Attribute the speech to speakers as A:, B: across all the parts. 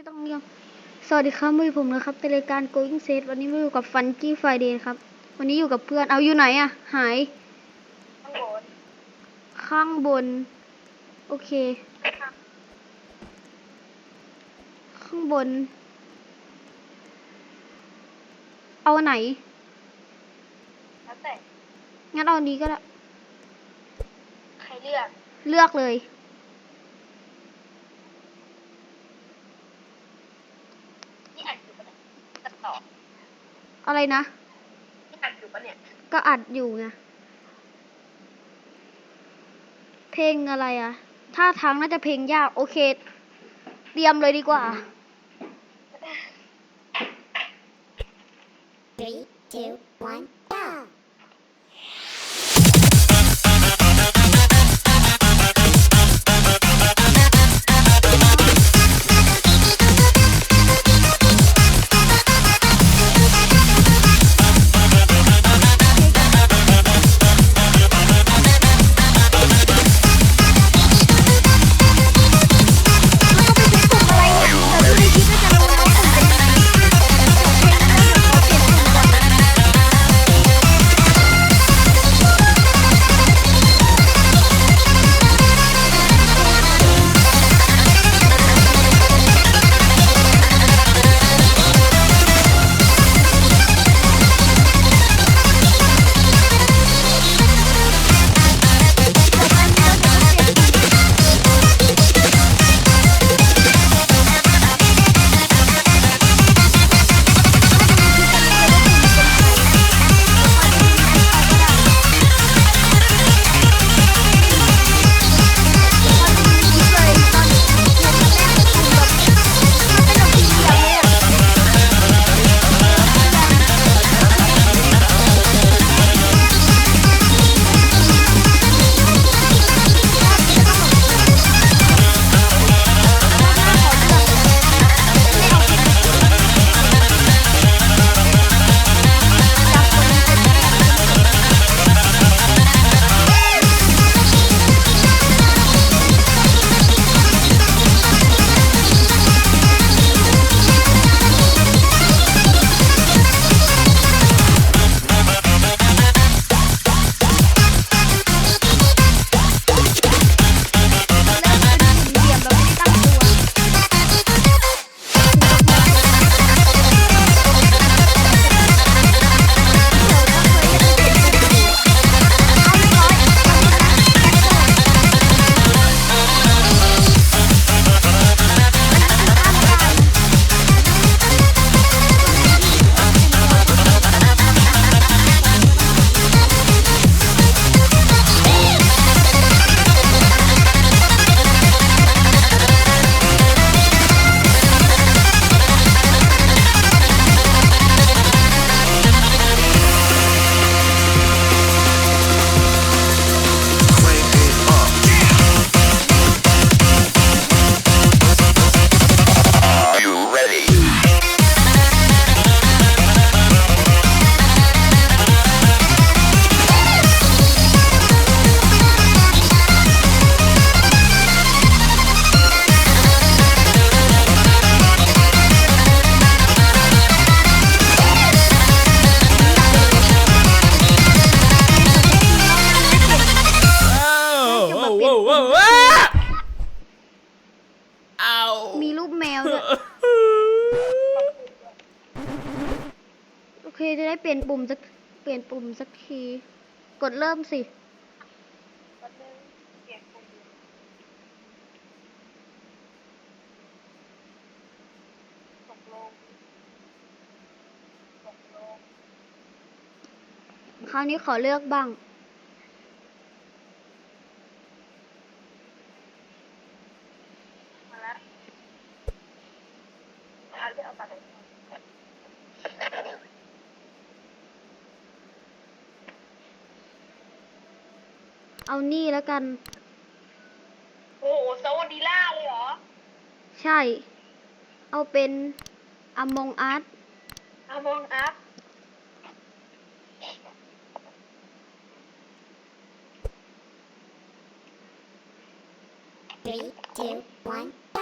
A: ไม่ต้องเงียบสวัสดีครับมือผมนะครับเป็นรายการ Going Set วันนี้มาอยู่กับ Funky Friday ครับ วันนี้อยู่กับเพื่อน เอาอยู่ไหนอะหาย
B: ข้างบน
A: ข้างบนโอเค ข้างบน เอาอันไหน
B: แล้วแต่
A: งั้นเอาอันนี้ก็ได้
B: ใครเลือก
A: เลือกเลย
B: นี่อัดอยู่ปะเนี่ย ตัดต่อ
A: อะไรนะ
B: นี่อัดอยู่ปะเนี่ย
A: ก็อัดอยู่ไง เพลงอะไรอะท่าทางน่าจะเพลงยาก โอเค เตรียมเลยดีกว่า
C: Three, two, one,
A: กดเริ่มสิ คราวนี้ขอเลือกบ้าง
B: มาแล้วเอาเลือกเอาไปเลย
A: เอานี่แล้วกัน
B: โอ้โหโซดีล่าเลยเหรอ
A: ใช่ เอาเป็น Among Us
B: อามองอัพ
C: Three, two, one, go!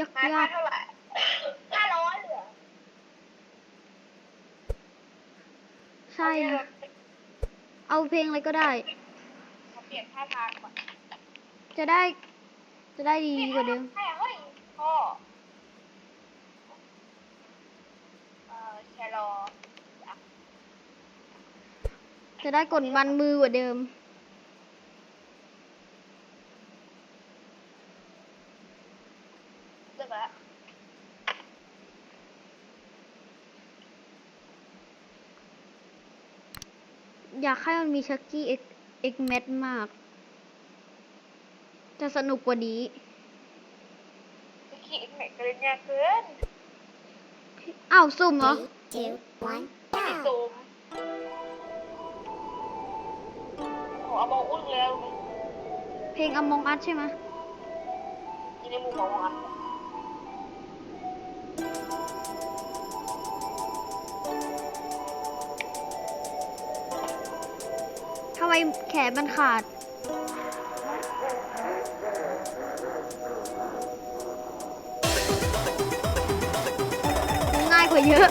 B: ยากไยา
C: ละกเท่า
B: ไหร่ห้าร้
C: อยเหรอใช่เอาเพลงอะไรก็ได้
B: เขเปลี่ยนท่าทางก่อน
C: จะได้ จะได้ดีกว่าเดิม
B: แต่เฮ้ยพ่อเออชะลอ
C: จะได้กดบันมือกว่าเดิม อยากให้มันมีชักกี้เอ็กเอ็กแมทมาก จะสนุกกว่านี้
B: จะขี่อีกไหนกันเลยเนี่ยเกิน
C: อ้าวสุ่มเหรอ
D: Three, two, one,
B: ไม่ติด
D: go.
B: ซูมโอ้เอามองอุ้นแล้ว
C: เพลง Among Us ใช่ไหม
B: อยู่ในมุมมองอันำ
C: ไมแขนมันขาด ง่ายกว่าเยอะ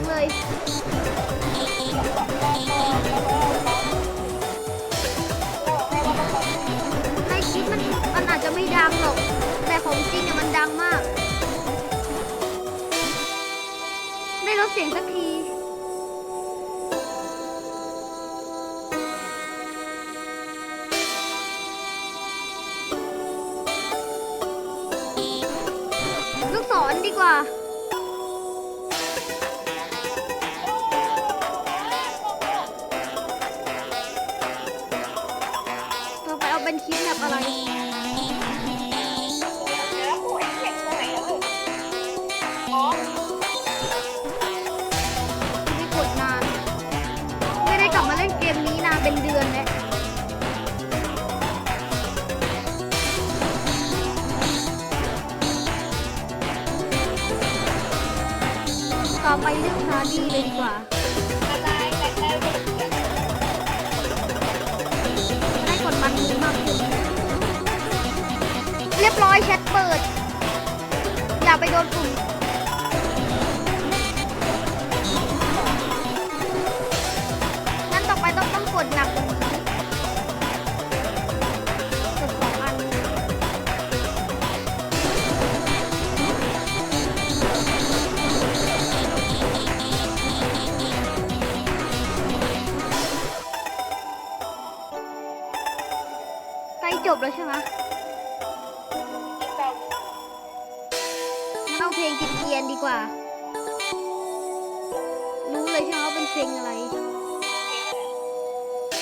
C: าลดเสียงเลย ในคลิปมันมันอาจจะไม่ดังหรอก แต่ของจริงเนี่ยมันดังมาก ได้ลดเสียงสักที เรื่
B: อง
C: ฮาดีเลยดีกว่า
B: ได้
C: กดมันมือมากขึ้นเรียบร้อยแชทเปิด อย่าไปโดนปุ่ม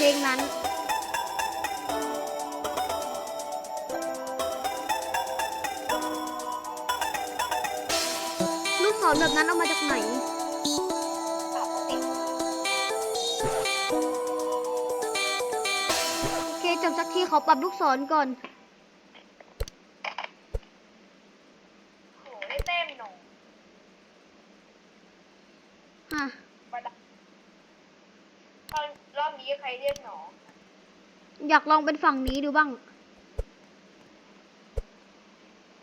B: เพ
C: ลงนั้นลูกศรแบบนั้นเอามาจากไหนโอเคจบสักทีขอปรับลูกศรก่อน
B: โอ้ได้เต็มหนู
C: ฮะ
B: ประดับตอน รอบนี้ใครเรียกหนอ
C: อยากลองเป็นฝั่งนี้ดูบ้าง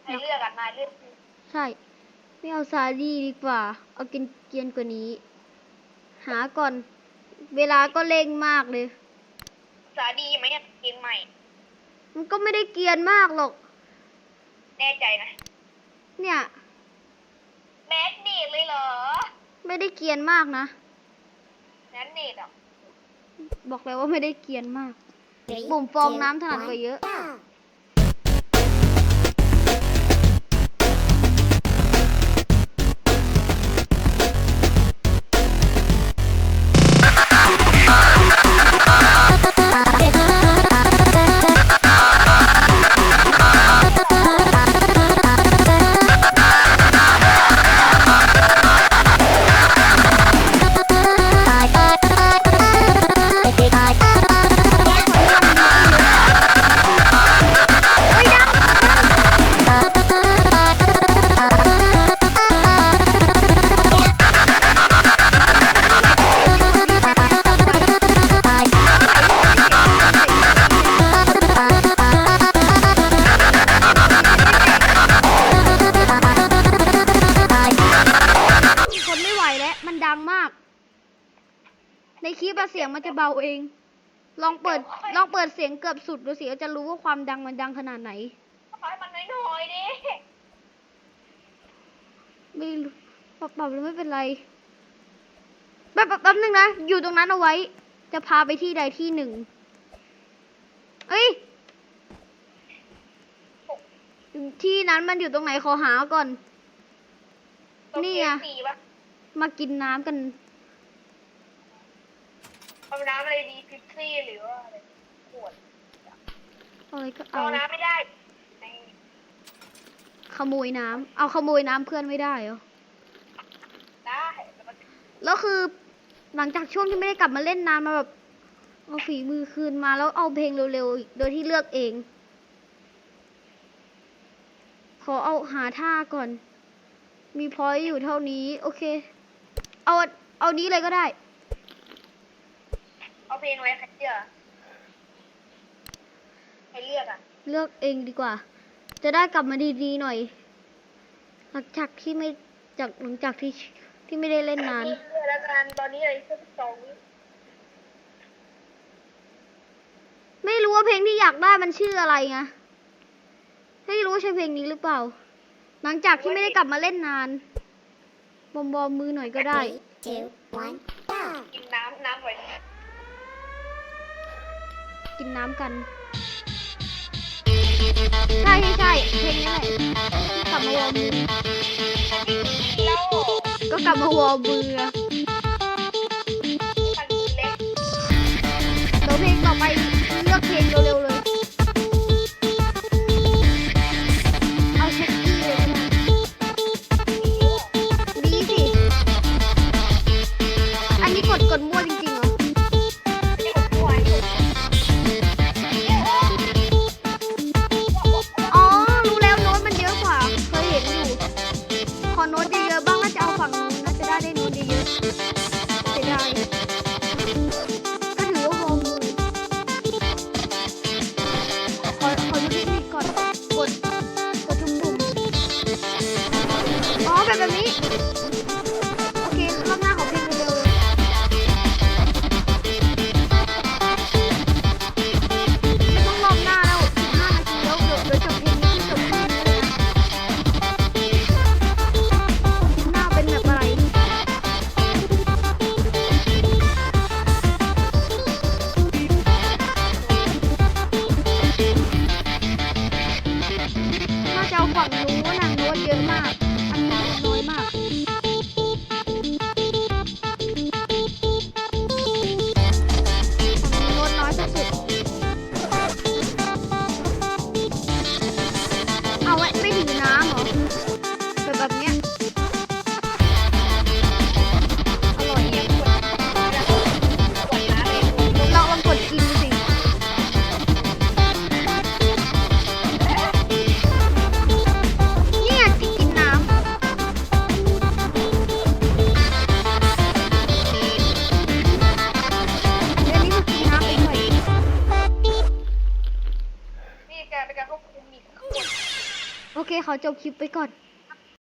B: ใครเลือกอะนายเลือกสิ
C: ใช่ ไม่เอาซาดีดีกว่า เอากินเกียนๆกว่านี้ หาก่อน เวลาก็เร่งมากเลย
B: สาดีไหมเนี่ยเกมใหม่
C: มันก็ไม่ได้เกรียนมากหรอก
B: แน่ใจนะ
C: เนี่ย
B: แมสเนตเลยเหรอ
C: ไม่ได้เกรียนมากนะ
B: แมสเนตอะ
C: บอกแล้วว่าไม่ได้เกรียนมาก
D: Three,
C: บุ่มฟอง
D: two,
C: น้ำถนัดกว่า
D: one,
C: เยอะ ลองเปิดลองเปิดเสียงเกือบสุดดูสิจะรู้ว่าความดังมันดังขนาดไหน
B: ขอให้มันน้อยๆดิ
C: ไม่รู้ปรับปรับแล้วไม่เป็นไรแป๊บแป๊บแป๊บนึงนะอยู่ตรงนั้นเอาไว้ จะพาไปที่ใดที่หนึ่งเอ้ยที่นั้นมันอยู่ตรงไหนขอหาก่อน
B: ตรง
C: นี่
B: เก
C: ไง
B: มสี่ปะ
C: มากินน้ำกัน
B: เอาน้ำอะไรดีพิซซี่หรือว่าอะไรขวด
C: อะไรก็
B: เอา
C: เอา
B: น้ำไม่ได้ใน
C: ขโมยน้ำเอาขโมยน้ำเพื่อนไม่ได้เหรอ
B: ได้แต่มัน
C: แล้วคือหลังจากช่วงที่ไม่ได้กลับมาเล่นนานมาแบบเอาฝีมือคืนมาแล้วเอาเพลงเร็วๆโดยที่เลือกเอง ขอเอาหาท่าก่อน มีพอยต์อยู่เท่านี้ โอเค เอาเอานี้เลยก็ได้
B: เอาเพลงอะไรใครเลือกใครเลือกอะ
C: เลือกเองดีกว่า จะได้กลับมาดีๆหน่อย หลังจากที่ไม่จากหลังจากที่ที่ไม่ได้เล่นนาน
B: เลือกแล้วกันตอนนี้อะไรเสื้อสองวิ
C: ไม่รู้ว่าเพลงที่อยากได้มันชื่ออะไรไงไม่รู้ว่าใช่เพลงนี้หรือเปล่า หลังจากที่ไม่ได้กลับมาเล่นนาน บอมบอมมือหน่อยก็ได้
D: Three, two, one, go.
B: กินน้ำน้ำไว้
C: กิ นน้ำกัน ใช่ใช่ใช่เพลงนี้แหละกลับมาวอร์มมือ
B: แล้ว
C: ก็กลับมาวอร์มมือ
B: มันเล็ก
C: เดี๋ยวเพลงต่อไป จบคลิปไปก่อน